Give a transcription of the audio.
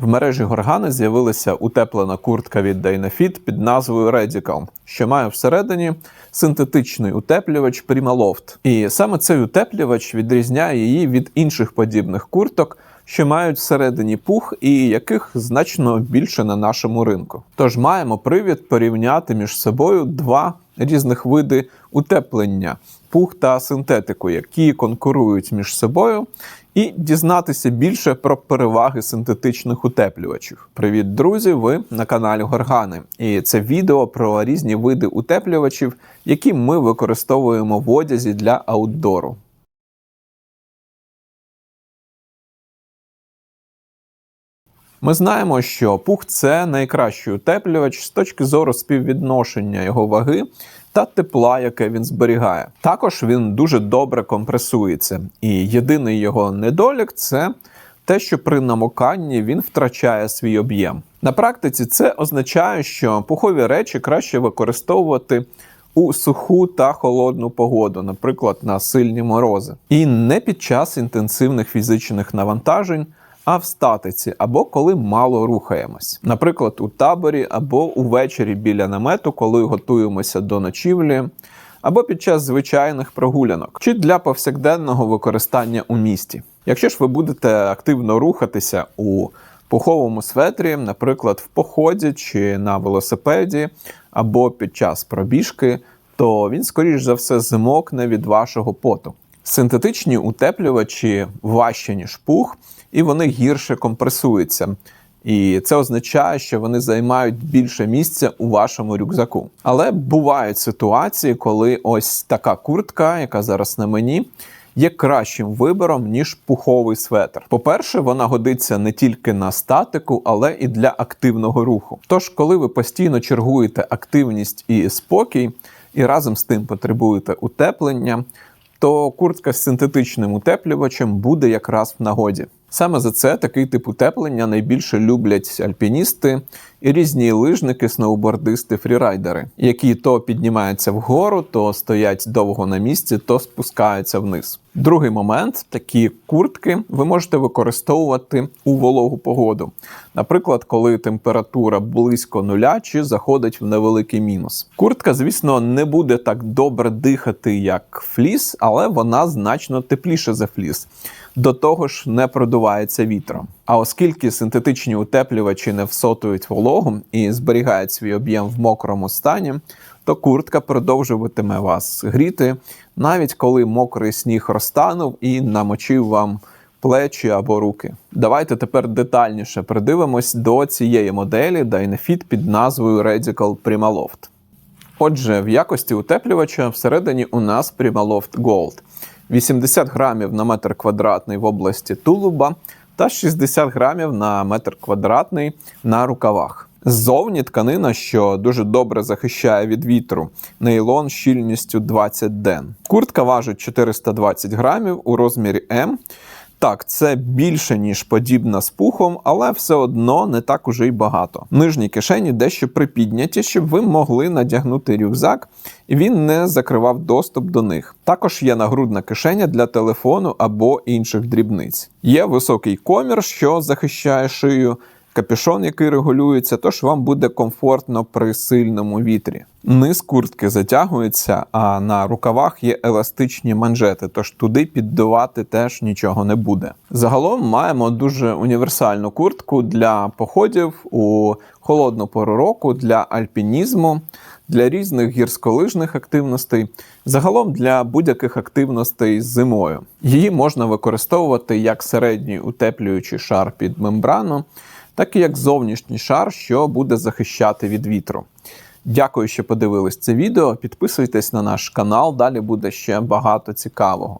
В мережі Горгани з'явилася утеплена куртка від Dynafit під назвою Radical, що має всередині синтетичний утеплювач Primaloft. І саме цей утеплювач відрізняє її від інших подібних курток, що мають всередині пух і яких значно більше на нашому ринку. Тож маємо привід порівняти між собою два різних види утеплення пух та синтетику, які конкурують між собою, і дізнатися більше про переваги синтетичних утеплювачів. Привіт, друзі! Ви на каналі Горгани, і це відео про різні види утеплювачів, які ми використовуємо в одязі для аутдору. Ми знаємо, що пух це найкращий утеплювач з точки зору співвідношення його ваги та тепла, яке він зберігає. Також він дуже добре компресується, і єдиний його недолік це те, що при намоканні він втрачає свій об'єм. На практиці це означає, що пухові речі краще використовувати. У суху та холодну погоду, наприклад, на сильні морози, і не під час інтенсивних фізичних навантажень, а в статиці, або коли мало рухаємось, наприклад, у таборі або увечері біля намету, коли готуємося до ночівлі, або під час звичайних прогулянок, чи для повсякденного використання у місті. Якщо ж ви будете активно рухатися у пуховому светрі, наприклад, в поході чи на велосипеді, або під час пробіжки, то він, скоріш за все, змокне від вашого поту. Синтетичні утеплювачі важчі, ніж пух, і вони гірше компресуються. І це означає, що вони займають більше місця у вашому рюкзаку. Але бувають ситуації, коли ось така куртка, яка зараз на мені, є кращим вибором, ніж пуховий светр. По-перше, вона годиться не тільки на статику, але і для активного руху. Тож, коли ви постійно чергуєте активність і спокій, і разом з тим потребуєте утеплення, то куртка з синтетичним утеплювачем буде якраз в нагоді. Саме за це такий тип утеплення найбільше люблять альпіністи і різні лижники, сноубордисти, фрірайдери, які то піднімаються вгору, то стоять довго на місці, то спускаються вниз. Другий момент такі куртки ви можете використовувати у вологу погоду. Наприклад, коли температура близько нуля чи заходить в невеликий мінус. Куртка, звісно, не буде так добре дихати, як фліс, але вона значно тепліше за фліс. До того ж, не продувається вітром. А оскільки синтетичні утеплювачі не всотують вологу і зберігають свій об'єм в мокрому стані, то куртка продовжуватиме вас гріти, навіть коли мокрий сніг розтанув і намочив вам плечі або руки. Давайте тепер детальніше придивимось до цієї моделі Dynafit під назвою Radical Primaloft. Отже, в якості утеплювача всередині у нас Primaloft Gold. 80 грамів на метр квадратний в області тулуба та 60 грамів на метр квадратний на рукавах. Ззовні тканина, що дуже добре захищає від вітру, нейлон щільністю 20 ден. Куртка важить 420 грамів у розмірі М. Так, це більше, ніж подібна з пухом, але все одно не так уже й багато. Нижні кишені дещо припідняті, щоб ви могли надягнути рюкзак, і він не закривав доступ до них. Також є нагрудна кишеня для телефону або інших дрібниць. Є високий комір, що захищає шию. Капюшон, який регулюється, тож вам буде комфортно при сильному вітрі. Низ куртки затягується, а на рукавах є еластичні манжети, тож туди піддувати теж нічого не буде. Загалом маємо дуже універсальну куртку для походів у холодну пору року, для альпінізму, для різних гірськолижних активностей, загалом для будь-яких активностей зимою. Її можна використовувати як середній утеплюючий шар під мембрану так і як зовнішній шар, що буде захищати від вітру. Дякую, що подивились це відео. Підписуйтесь на наш канал, далі буде ще багато цікавого.